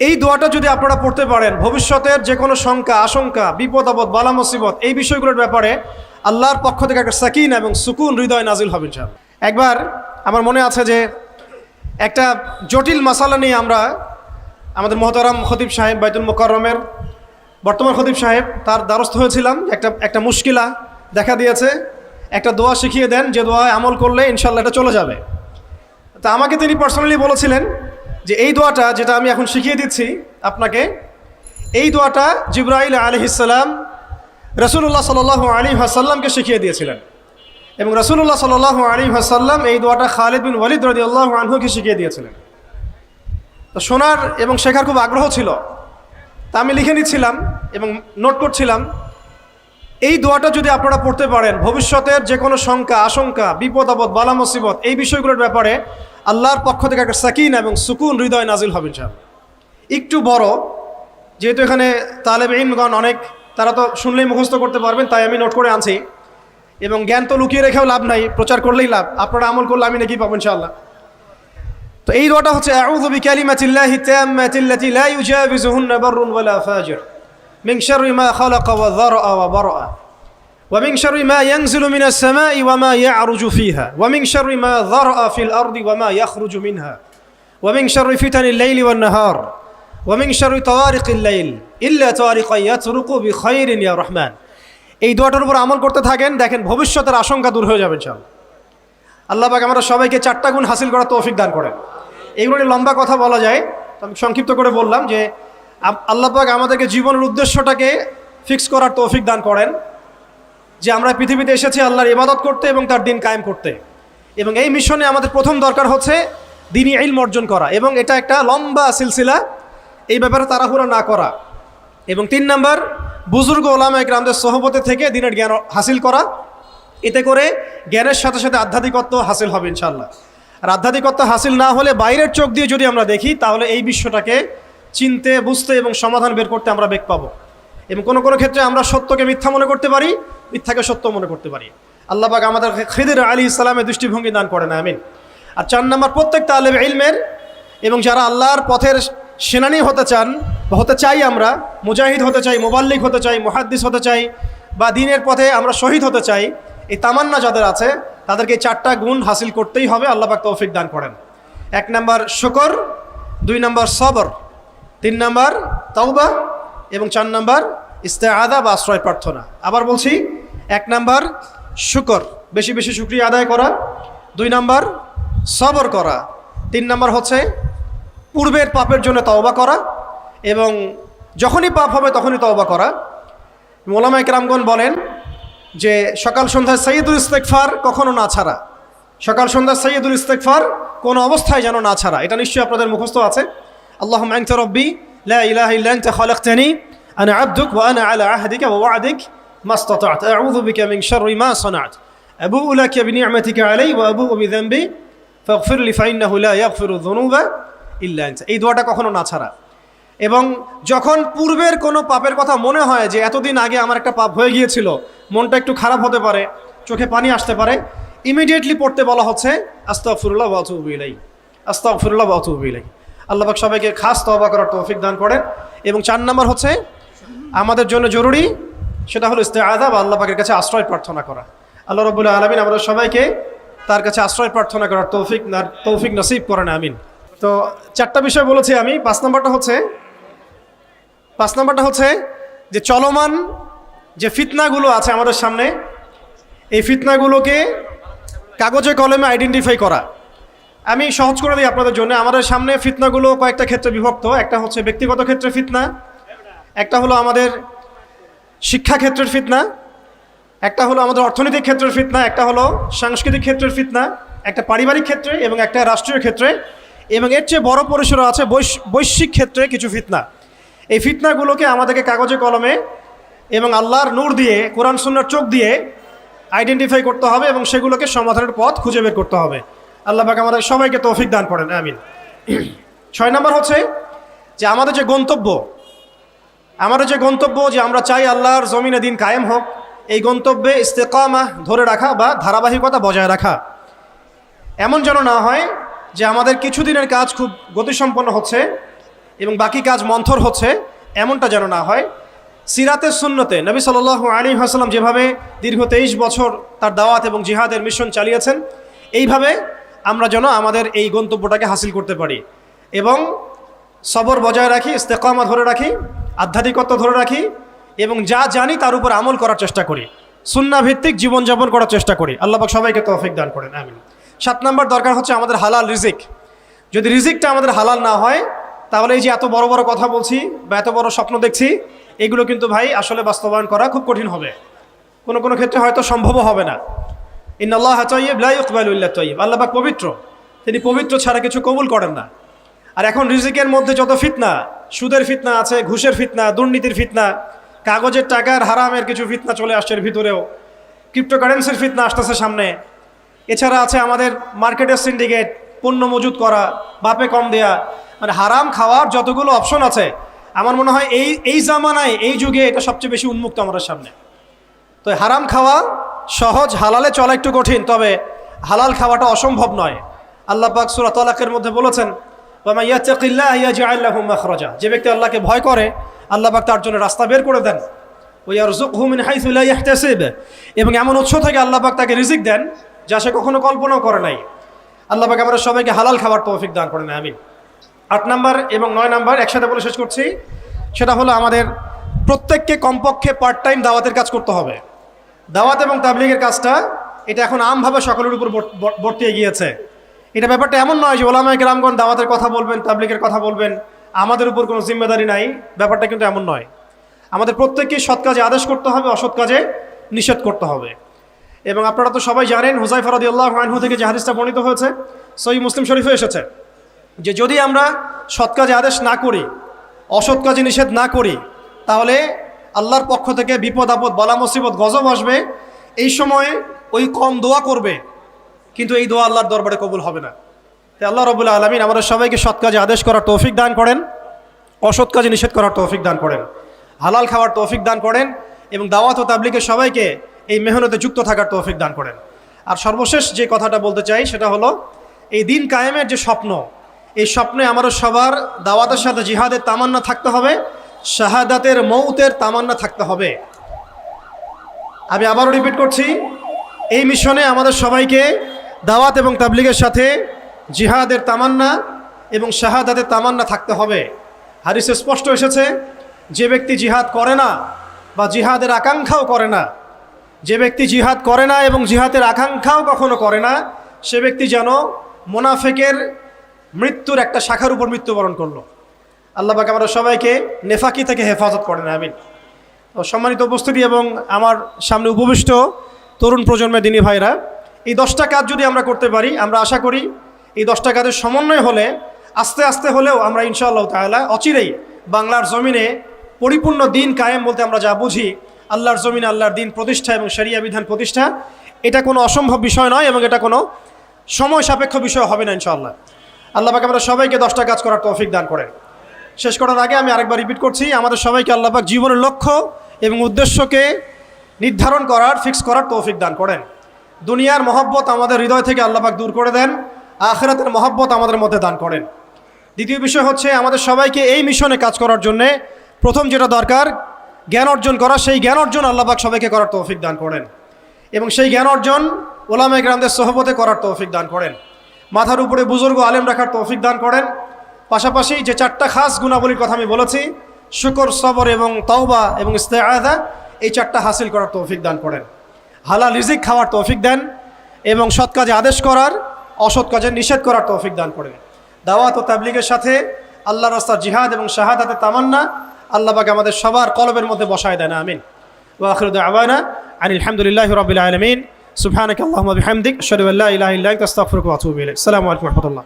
এই দোয়াটা যদি আপনারা পড়তে পারেন, ভবিষ্যতের যে কোনো শঙ্কা, আশঙ্কা, বিপদ, আপদ, বালা, মুসিবত, এই বিষয়গুলোর ব্যাপারে আল্লাহর পক্ষ থেকে একটা সাকিন এবং সুকুন হৃদয় নাজিল হবে ইনশাআল্লাহ। একবার আমার মনে আছে যে একটা জটিল মাসালা নিয়ে আমরা আমাদের মহতারাম খতিব সাহেব বাইতুল মোকরমের বর্তমান খতিব সাহেব তার দ্বারস্থ হয়েছিলাম। একটা একটা মুশকিলা দেখা দিয়েছে। একটা দোয়া শিখিয়ে দেন, যে দোয়ায় আমল করলে ইনশাল্লাহ এটা চলে যাবে। তা আমাকে তিনি পার্সোনালি বলেছিলেন যে এই দোয়াটা যেটা আমি এখন শিখিয়ে দিচ্ছি আপনাকে, এই দোয়াটা জিব্রাইল আলহিসাল্লাম রসুল্লাহ সাল আলী হাসাল্লামকে শিখিয়ে দিয়েছিলেন। এবং রসুল্লাহ সাল আলী হাসাল্লাম এই দোয়াটা খালিদ বিন ওয়ালিদ রদি আল্লাহ আনহুকে শিখিয়ে দিয়েছিলেন। তো শোনার এবং শেখার খুব আগ্রহ ছিল। তা আমি লিখে নিচ্ছিলাম এবং নোট করছিলাম। এই দোয়াটা যদি আপনারা পড়তে পারেন, ভবিষ্যতের যে কোনো শঙ্কা, আশঙ্কা, বিপদ, আপদ, বালা, মুসিবত এই বিষয়গুলোর ব্যাপারে আল্লাহর পক্ষ থেকে একটা সাকিন এবং সুকুন হৃদয় নাজিল হবে ইনশাআল্লাহ। একটু বড়, যেহেতু এখানে তালেব ইনগণ অনেক, তারা তো শুনলেই মুখস্থ করতে পারবেন, তাই আমি নোট করে আনছি। এবং জ্ঞান তো লুকিয়ে রেখেও লাভ নাই, প্রচার করলেই লাভ, আপনারা আমল করলে আমি নাকি পাবো ইনশাআল্লাহ। তো এই দোয়াটা হচ্ছে, আউযু বিকালিমাতিল্লাহি তাম্মাতিল্লাতি লা ইউজাবিজুহুন্না বাররুন ওয়ালা ফাজির, মিন শাররি মা খালাকা ওয়া যারআ ওয়া বারআ। ومن شر ما ينزل من السماء وما يعرج فيها ومن شر ما ذرأ في الأرض وما يخرج منها ومن شر فتن الليل والنهار ومن شر طوارق الليل إلا طارقا يطرق بخير يا رحمن এই দোয়াটার উপর আমল করতে থাকেন দেখেন ভবিষ্যতের আশঙ্কা দূর হয়ে যাবে ইনশাআল্লাহ আল্লাহ পাক আমরা সবাইকে চারটা গুণ হাসিল করার তৌফিক দান করেন এগুলো নিয়ে লম্বা কথা বলা যায় তো আমি সংক্ষিপ্ত করে বললাম যে আপ- আল্লাহ পাক আমাদেরকে জীবনের উদ্দেশ্যটাকে ফিক্স করার তৌফিক দান করেন যে আমরা পৃথিবীতে এসেছি আল্লাহর ইবাদত করতে এবং তার দিন কায়েম করতে। এবং এই মিশনে আমাদের প্রথম দরকার হচ্ছে দিনই ইলম অর্জন করা এবং এটা একটা লম্বা সিলসিলা, এই ব্যাপারে তাড়াহুড়া না করা। এবং তিন নাম্বার, বুজুর্গ ওলামা একরামদের সহবতে থেকে দিনের জ্ঞান হাসিল করা। এতে করে জ্ঞানের সাথে সাথে আধ্যাত্মিকত্ব হাসিল হবে ইনশাল্লাহ আর আধ্যাত্মিকত্ব হাসিল না হলে বাইরের চোখ দিয়ে যদি আমরা দেখি, তাহলে এই বিশ্বটাকে চিনতে, বুঝতে এবং সমাধান বের করতে আমরা বেগ পাবো। এবং কোনো কোনো ক্ষেত্রে আমরা সত্যকে মিথ্যা মনে করতে পারি মিথ্যাকে সত্য মনে করতে পারি। আল্লাহ পাক আমাদের খিদির আলী ইসলামের দৃষ্টিভঙ্গি দান করেন, আমিন। আর চার নম্বর প্রত্যেক তালেব ইলমের এবং যারা আল্লাহর পথের সেনানি হতে চান হতে চাই আমরা, মুজাহিদ হতে চাই, মোবাল্লিক হতে চাই, মুহাদ্দিস হতে চাই বা দিনের পথে আমরা শহীদ হতে চাই, এই তামান্না যাদের আছে, তাদেরকে চারটা গুণ হাসিল করতেই হবে, আল্লাহ পাক তৌফিক দান করেন। এক নম্বর, শুকর, দুই নম্বর, সবর, তিন নম্বর, তাওবা এবং চার নম্বর, ইস্তেআদা বা আশ্রয় প্রার্থনা। আবার বলছি এক নম্বর, শুকর। বেশি বেশি শুক্রিয়া আদায় করা। দুই নম্বর, সবর করা। তিন নম্বর হচ্ছে, পূর্বের পাপের জন্য তওবা করা এবং যখনই পাপ হবে তখনই তওবা করা। মোলামা ইকরামগণ বলেন যে, সকাল সন্ধ্যায় সৈয়দুল ইস্তেকফার কখনো না ছাড়া। সকাল সন্ধ্যা সৈয়দুল ইস্তেকফার কোনো অবস্থায় যেন না ছাড়া। এটা নিশ্চয়ই আপনাদের মুখস্থ আছে। আল্লাহ আনত রব্বি লা ইলাহা ইল্লা আনতা খালাকতানি। আনা আবদুক ওয়া আনা আলা আহদিকা ওয়া ওয়া'দিক। ইসতাতা'ত আউযু বিকা মিন শাররি মা সানা'ত আবুউ লাকা বিনি'মাতিকা আলাই ওয়া আবুউ বিযানবি ফাগফির লি ফাইন্নাহু লা ইয়াগফিরু যুনুবা ইল্লা আনতা এই দোয়াটা কখনো না ছাড়া। এবং যখন পূর্বের কোনো পাপের কথা মনে হয় যে এতদিন আগে আমার একটা পাপ হয়ে গিয়েছিল, মনটা একটু খারাপ হতে পারে, চোখে পানি আসতে পারে ইমিডিয়েটলি পড়তে বলা হচ্ছে ওয়া আতুবু ইলাইহি। আল্লাহ পাক সবাইকে খাস তওবা করার তৌফিক দান করেন। এবং চার নম্বর হচ্ছে, আমাদের জন্য জরুরি সেটা হলো ইস্তেআদা বা আল্লাহ পাকের কাছে আশ্রয় প্রার্থনা করা। আল্লাহ রবুল্লাহ আলমিন আমাদের সবাইকে তার কাছে আশ্রয় প্রার্থনা করার তৌফিক তৌফিক নসিব করেন, আমিন। তো চারটা বিষয় বলেছি আমি, পাঁচ নম্বরটা হচ্ছে, পাঁচ নম্বরটা হচ্ছে যে চলমান যে ফিতনাগুলো আছে আমাদের সামনে, এই ফিতনাগুলোকে কাগজে কলমে আইডেন্টিফাই করা। আমি সহজ করে দিই আপনাদের জন্য, আমাদের সামনে ফিতনাগুলো কয়েকটা ক্ষেত্রে বিভক্ত, একটা হচ্ছে ব্যক্তিগত ক্ষেত্রে ফিতনা, একটা হলো আমাদের শিক্ষা ক্ষেত্রের ফিতনা, একটা হলো আমাদের অর্থনৈতিক ক্ষেত্রের ফিতনা, একটা হলো সাংস্কৃতিক ক্ষেত্রের ফিতনা, একটা পারিবারিক ক্ষেত্রে এবং একটা রাষ্ট্রীয় ক্ষেত্রে, এবং এর চেয়ে বড় পরিসরে আছে বৈশ- বৈশ্বিক ক্ষেত্রে কিছু ফিতনা। এই ফিতনাগুলোকে আমাদেরকে কাগজে কলমে এবং আল্লাহর নূর দিয়ে, কোরআন সুন্নার চোখ দিয়ে আইডেন্টিফাই করতে হবে এবং সেগুলোকে সমাধানের পথ খুঁজে বের করতে হবে। আল্লাহ পাক আমাদের সবাইকে তৌফিক দান করেন, আমিন। ছয় নম্বর হচ্ছে যে আমাদের যে গন্তব্য আমাদের যে গন্তব্য যে আমরা চাই আল্লাহর জমিনে দিন কায়েম হোক, এই গন্তব্যে ইস্তেকামা ধরে রাখা বা ধারাবাহিকতা বজায় রাখা। এমন যেন না হয় যে আমাদের কিছুদিনের কাজ খুব গতিসম্পন্ন হচ্ছে এবং বাকি কাজ মন্থর হচ্ছে, এমনটা যেন না হয়। সিরাতের সুন্নতে নবী সাল আলী হাসলাম যেভাবে দীর্ঘ তেইশ বছর তার দাওয়াত এবং জিহাদের মিশন চালিয়েছেন, এইভাবে আমরা যেন আমাদের এই গন্তব্যটাকে হাসিল করতে পারি এবং সবর বজায় রাখি, ইস্তেকামা ধরে রাখি। আধ্যাত্মিকত্ব ধরে রাখি এবং যা জানি তার উপর আমল করার চেষ্টা করি। সুন্না ভিত্তিক জীবনযাপন করার চেষ্টা করি। আল্লাহবাক সবাইকে তৌফিক দান করেন। আমিন। সাত নম্বর দরকার হচ্ছে আমাদের হালাল রিজিক। যদি রিজিকটা আমাদের হালাল না হয়, তাহলে এই যে এত বড় বড় কথা বলছি বা এত বড় স্বপ্ন দেখছি, এগুলো কিন্তু ভাই আসলে বাস্তবায়ন করা খুব কঠিন হবে। কোনো কোনো ক্ষেত্রে হয়তো সম্ভবও হবে না। ইন্নআল্লাহ তৈব লাইকবাল্লাহ তৈব আল্লাহবাক পবিত্র। তিনি পবিত্র ছাড়া কিছু কবুল করেন না। আর এখন রিজিকের মধ্যে যত ফিতনা সুদের ফিতনা আছে, ঘুষের ফিতনা, দুর্নীতির ফিতনা, কাগজের টাকার হারামের কিছু ফিতনা চলে আসছে এর ভিতরেও। ক্রিপ্টোকারেন্সির ফিতনা আসতেছে সামনে। এছাড়া আছে আমাদের মার্কেটের সিন্ডিকেট পণ্য মজুত করা, বাপে কম দেয়া। মানে হারাম খাওয়ার যতগুলো অপশন আছে, আমার মনে হয় এই এই জামানায়, এই যুগে এটা সবচেয়ে বেশি উন্মুক্ত আমাদের সামনে। তো হারাম খাওয়া সহজ, হালালে চলা একটু কঠিন, তবে হালাল খাওয়াটা অসম্ভব নয়। আল্লাহ পাক সুরা তলাকের মধ্যে বলেছেন যে ব্যক্তি আল্লাহকে ভয় করে, আল্লাহ পাক তার জন্য রাস্তা বের করে দেন। মিন লা ইয়াহতাসিব এবং এমন উৎস থেকে আল্লাহ পাক তাকে রিজিক দেন, যা সে কখনো কল্পনাও করে নাই। আল্লাহ পাক আমরা সবাইকে হালাল খাবার তৌফিক দান করেন আমি আট নাম্বার এবং নয় নাম্বার একসাথে বলে শেষ করছি। সেটা হলো আমাদের প্রত্যেককে কমপক্ষে পার্ট টাইম দাওয়াতের কাজ করতে হবে। দাওয়াত এবং তাবলিগের কাজটা, এটা এখন আমভাবে সকলের উপর বর্ত- বর্ত- বর্তিয়ে গিয়েছে এটা ব্যাপারটা এমন নয় যে ওলামায় গ্রামগণ দাওয়াতের কথা বলবেন, তাবলিগের কথা বলবেন, আমাদের উপর কোনো জিম্মেদারি নাই, ব্যাপারটা কিন্তু এমন নয়। আমাদের প্রত্যেককে সৎ কাজে আদেশ করতে হবে, অসৎ কাজে নিষেধ করতে হবে। এবং আপনারা তো সবাই জানেন হুজাই ফরাদি আল্লাহ আনহু থেকে যে হাদিসটা বর্ণিত হয়েছে সই মুসলিম শরীফে এসেছে, যে যদি আমরা সৎ কাজে আদেশ না করি, অসৎ কাজে নিষেধ না করি, তাহলে আল্লাহর পক্ষ থেকে বিপদ আপদ, বালা মুসিবত, গজব আসবে। এই সময়ে ওই কম দোয়া করবে। কিন্তু এই দোয়া আল্লাহর দরবারে কবুল হবে না। তাই আল্লাহ রবুল্লা আলমিন আমাদের সবাইকে সৎ কাজে আদেশ করার তৌফিক দান করেন, অসৎ কাজে নিষেধ করার তৌফিক দান করেন, হালাল খাওয়ার তৌফিক দান করেন এবং দাওয়াত ও তাবলিকের সবাইকে এই মেহনতে যুক্ত থাকার তৌফিক দান করেন। আর সর্বশেষ যে কথাটা বলতে চাই সেটা হলো, এই দিন কায়েমের যে স্বপ্ন, এই স্বপ্নে আমারও সবার দাওয়াতের সাথে জিহাদের তামান্না থাকতে হবে, শাহাদাতের মৌতের তামান্না থাকতে হবে। আমি আবারও রিপিট করছি, এই মিশনে আমাদের সবাইকে দাওয়াত এবং তাবলিগের সাথে জিহাদের তামান্না এবং শাহাদাতের তামান্না থাকতে হবে। হারিসে স্পষ্ট এসেছে, যে ব্যক্তি জিহাদ করে না বা জিহাদের আকাঙ্ক্ষাও করে না, যে ব্যক্তি জিহাদ করে না এবং জিহাদের আকাঙ্ক্ষাও কখনো করে না, সে ব্যক্তি যেন মোনাফেকের মৃত্যুর একটা শাখার উপর মৃত্যুবরণ করল। আল্লাহ পাক আমরা সবাইকে নেফাকি থেকে হেফাজত করেন, আমিন। সম্মানিত উপস্থিতি এবং আমার সামনে উপবিষ্ট তরুণ প্রজন্মের দিনী ভাইরা এই দশটা কাজ যদি আমরা করতে পারি, আমরা আশা করি এই দশটা কাজের সমন্বয় হলে, আস্তে আস্তে হলেও আমরা ইনশাআল্লাহ তাআলা অচিরেই বাংলার জমিনে পরিপূর্ণ দিন কায়েম বলতে আমরা যা বুঝি, আল্লাহর জমিন, আল্লাহর দিন প্রতিষ্ঠা এবং শরিয়া বিধান প্রতিষ্ঠা, এটা কোনো অসম্ভব বিষয় নয় এবং এটা কোনো সময় সাপেক্ষ বিষয় হবে না ইনশাআল্লাহ। আল্লাহ পাক আমরা সবাইকে দশটা কাজ করার তৌফিক দান করেন। শেষ করার আগে আমি আরেকবার রিপিট করছি, আমাদের সবাইকে আল্লাপাক জীবনের লক্ষ্য এবং উদ্দেশ্যকে নির্ধারণ করার ফিক্স করার তৌফিক দান করেন। দুনিয়ার মহব্বত আমাদের হৃদয় থেকে আল্লাপাক দূর করে দেন, আখেরাতের মহব্বত আমাদের মধ্যে দান করেন। দ্বিতীয় বিষয় হচ্ছে আমাদের সবাইকে এই মিশনে কাজ করার জন্যে প্রথম যেটা দরকার, জ্ঞান অর্জন করা, সেই জ্ঞান অর্জন আল্লাপাক সবাইকে করার তৌফিক দান করেন। এবং সেই জ্ঞান অর্জন ওলামা গ্রামদের সহবতে করার তৌফিক দান করেন। মাথার উপরে বুজুর্গ আলেম রাখার তৌফিক দান করেন। পাশাপাশি যে চারটা খাস গুণাবলীর কথা আমি বলেছি, শুকর, সবর এবং তওবা এবং ইস্তেআদা এই চারটা হাসিল করার তৌফিক দান করেন। হালাল রিজিক খাওয়ার তৌফিক দেন এবং সৎ কাজে আদেশ করার, অসৎ কাজে নিষেধ করার তৌফিক দান করেন দাওয়াত ও তাবলিগের সাথে আল্লাহ রাস্তার জিহাদ এবং শাহাদাতে তামান্না আল্লাহ পাক আমাদের সবার কলবের মধ্যে বসায় দেন, আমিন। ওয়াখির দাওয়ানা আনিল হামদুলিল্লাহি রাব্বিল আলামিন। সুবহানাকা আল্লাহুম্মা বিহামদিক, আশহাদু আল্লা ইলাহা ইল্লা আনতা, আস্তাগফিরুকা ওয়া আতুবু ইলাইক। আসসালামু আলাইকুম রাহমাতুল্লাহ।